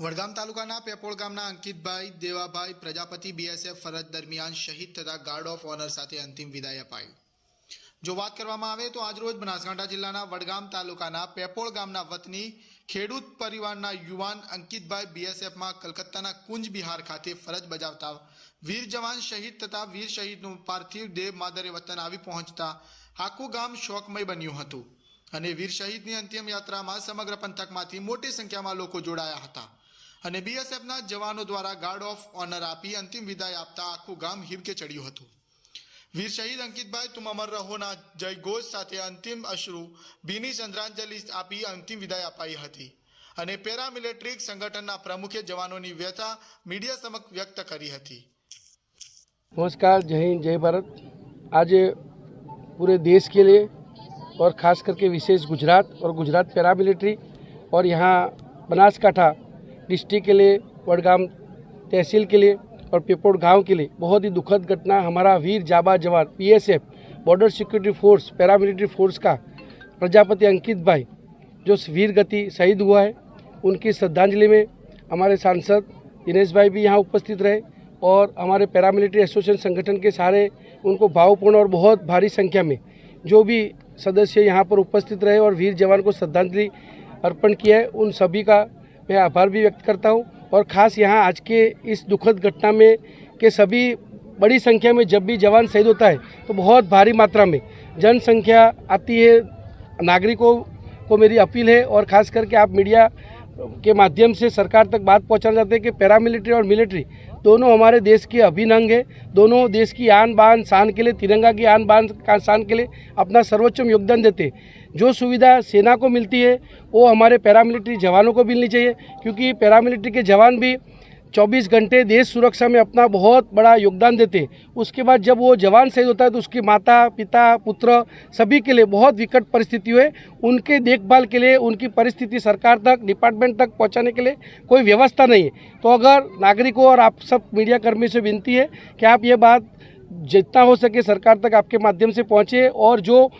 વડગામ તાલુકાના પેપોળ ગામના અંકિતભાઈ, દેવાભાઈ, પ્રજાપતિ બીએસએફ ફરજ દરમિયાન શહીદ તથા ગાર્ડ ઓફ ઓનર સાથે અંતિમ વિદાય અપાઈ. જો વાત કરવામાં આવે તો આજરોજ બનાસકાંઠા જિલ્લાના વડગામ તાલુકાના પેપોળ ગામના વતની ખેડૂત પરિવારના યુવાન અંકિતભાઈ બીએસએફમાં કલકત્તાના કુંજ બિહાર ખાતે ફરજ બજાવતા વીર જવાન શહીદ તથા વીર શહીદનું પાર્થિવ દેહ માદરે વતન આવી પહોંચતા આખું ગામ શોકમય બન્યું હતું. અને વીર શહીદની અંતિમ યાત્રામાં સમગ્ર પંથકમાંથી મોટી સંખ્યામાં લોકો જોડાયા હતા. અને બીએસએફના જવાનો દ્વારા ગાર્ડ ઓફ ઓનર આપી અંતિમ વિદાય આપતા આખું ગામ હિબકે ચડ્યું હતું વીર શહીદ અંકિતભાઈ તુમ અમર રહોના જયઘોષ સાથે અંતિમ અશ્રુ ભીની શ્રદ્ધાંજલિ આપી અંતિમ વિદાય અપાઈ હતી અને પેરામિલિટરી સંગઠનના પ્રમુખે જવાનોની વ્યથા મીડિયા સમક્ષ વ્યક્ત કરી હતી नमस्कार जय हिंद जय भारत आज पूरे देश के लिए और ख़ास करके विशेष गुजरात और गुजरात पैरामिलिट्री और यहाँ बनासकाठा डिस्ट्रिक्ट के लिए वडगाम तहसील के लिए और पेपोड़ गाँव के लिए बहुत ही दुखद घटना हमारा वीर जाबा जवान PSF border security force paramilitary force का प्रजापति अंकित भाई, जो वीर गति शहीद हुआ है, उनकी श्रद्धांजलि में हमारे सांसद दिनेश भाई भी यहाँ उपस्थित रहे और हमारे पैरामिलिट्री एसोसिएशन संगठन के सारे उनको भावपूर्ण और बहुत भारी संख्या में जो भी सदस्य यहाँ पर उपस्थित रहे और वीर जवान को श्रद्धांजलि अर्पण किया है, उन सभी का मैं आभार भी व्यक्त करता हूँ और ख़ास यहाँ आज के इस दुखद घटना में के सभी बड़ी संख्या में जब भी जवान शहीद होता है तो बहुत भारी मात्रा में जनसंख्या आती है, नागरिकों को मेरी अपील है और ख़ास करके आप मीडिया के माध्यम से सरकार तक बात पहुंचाना चाहते हैं कि पैरामिलिट्री और मिलिट्री दोनों हमारे देश के अभिनंग है। दोनों देश की आन बान शान के लिए, तिरंगा की आन बान शान के लिए अपना सर्वोच्च योगदान देते जो सुविधा सेना को मिलती है, वो हमारे पैरामिलिट्री जवानों को मिलनी चाहिए, क्योंकि पैरामिलिट्री के जवान भी 24 घंटे देश सुरक्षा में अपना बहुत बड़ा योगदान देते। उसके बाद जब वो जवान शहीद होता है तो उसकी माता, पिता, पुत्र सभी के लिए बहुत विकट परिस्थिति है उनके देखभाल के लिए, उनकी परिस्थिति सरकार तक, डिपार्टमेंट तक पहुँचाने के लिए कोई व्यवस्था नहीं है। तो अगर नागरिकों और आप सब मीडिया कर्मी से विनती है कि आप ये बात जितना हो सके सरकार तक आपके माध्यम से पहुँचे और जो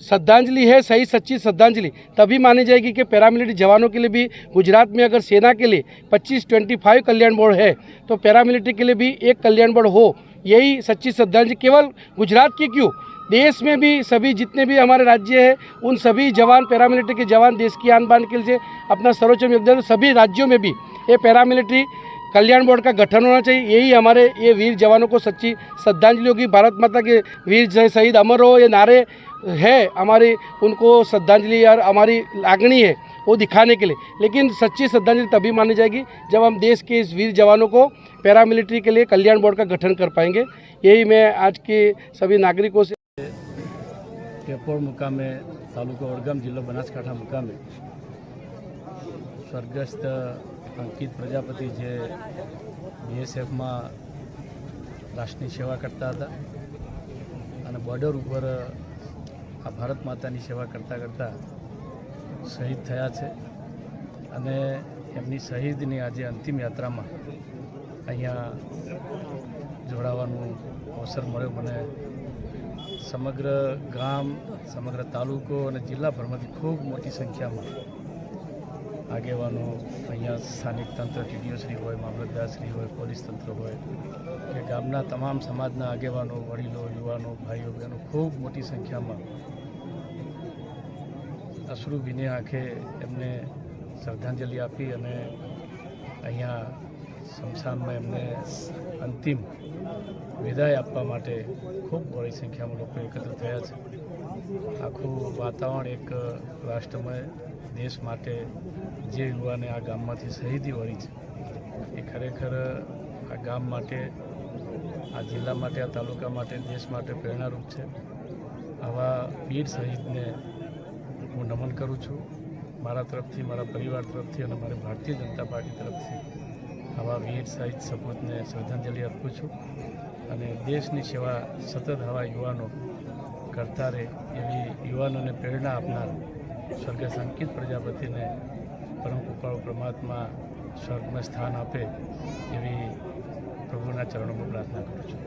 श्रद्धांजलि है, सही सच्ची श्रद्धांजलि। तभी मानी जाएगी कि पैरामिलिट्री जवानों के लिए भी गुजरात में अगर सेना के लिए 25 25 कल्याण बोर्ड है तो पैरामिलिट्री के लिए भी एक कल्याण बोर्ड हो, यही सच्ची श्रद्धांजलि। केवल गुजरात की क्यों? देश में भी सभी जितने भी हमारे राज्य हैं, उन सभी जवान, पैरामिलिट्री के जवान देश की आन बान के लिए अपना सर्वोच्च योगदान, सभी राज्यों में भी ये पैरामिलिट्री कल्याण बोर्ड का गठन होना चाहिए। यही हमारे ये वीर जवानों को सच्ची श्रद्धांजलि होगी। भारत माता के वीर शहीद अमर हो, ये नारे है हमारी उनको श्रद्धांजलि और हमारी लागणी है वो दिखाने के लिए लेकिन सच्ची श्रद्धांजलि तभी मानी जाएगी जब हम देश के इस वीर जवानों को पैरामिलिट्री के लिए कल्याण बोर्ड का गठन कर पाएंगे यही मैं आज के सभी नागरिकों से પેપોળ મુકામે તાલુકો વડગામ જિલ્લો બનાસકાંઠા મુકામે સ્વર્ગસ્થ અંકિત પ્રજાપતિ જે બીએસએફમાં રાષ્ટ્રની સેવા કરતા હતા અને બોર્ડર ઉપર આ ભારત માતાની સેવા કરતાં કરતાં શહીદ થયા છે. અને એમની શહીદની આજે અંતિમ યાત્રામાં અહીંયા જોડાવાનું અવસર મળ્યો. મને સમગ્ર ગામ, સમગ્ર તાલુકો અને જિલ્લાભરમાંથી ખૂબ મોટી સંખ્યામાં આગેવાનો અહીંયા સ્થાનિક તંત્ર ટીડીઓશ્રી હોય મામલતદારશ્રી હોય, પોલીસ તંત્ર હોય, કે ગામના તમામ સમાજના આગેવાનો, વડીલો, યુવાનો, ભાઈઓ, બહેનો ખૂબ મોટી સંખ્યામાં અશ્રુ ભીને આંખે એમને શ્રદ્ધાંજલિ આપી અને અહીંયા શમશાનમાં એમને અંતિમ વિદાય આપવા માટે ખૂબ બડી સંખ્યામાં લોકો એકત્ર થયા છે. આખું વાતાવરણ એક રાષ્ટ્રમય દેશ માટે જે યુવાને આ ગામમાંથી શહીદી વળી છે, એ ખરેખર આ ગામ માટે, આ જિલ્લા માટે, આ તાલુકા માટે, દેશ માટે પ્રેરણારૂપ છે. આવા વીર શહીદને હું નમન કરું છું. મારા તરફથી, મારા પરિવાર તરફથી અને મારી ભારતીય જનતા પાર્ટી તરફથી આવા વીર શહીદ સપૂતને શ્રદ્ધાંજલિ અર્પું છું અને દેશની સેવા સતત આવા યુવાનો કરતા રહે. એવી યુવાનોને પ્રેરણા આપનાર સ્વર્ગસ્થ સંકિત પ્રજાપતિને પરમ કૃપાળુ પરમાત્મા સ્વર્ગમાં સ્થાન આપે એવી પ્રભુના ચરણોમાં પ્રાર્થના કરું છું.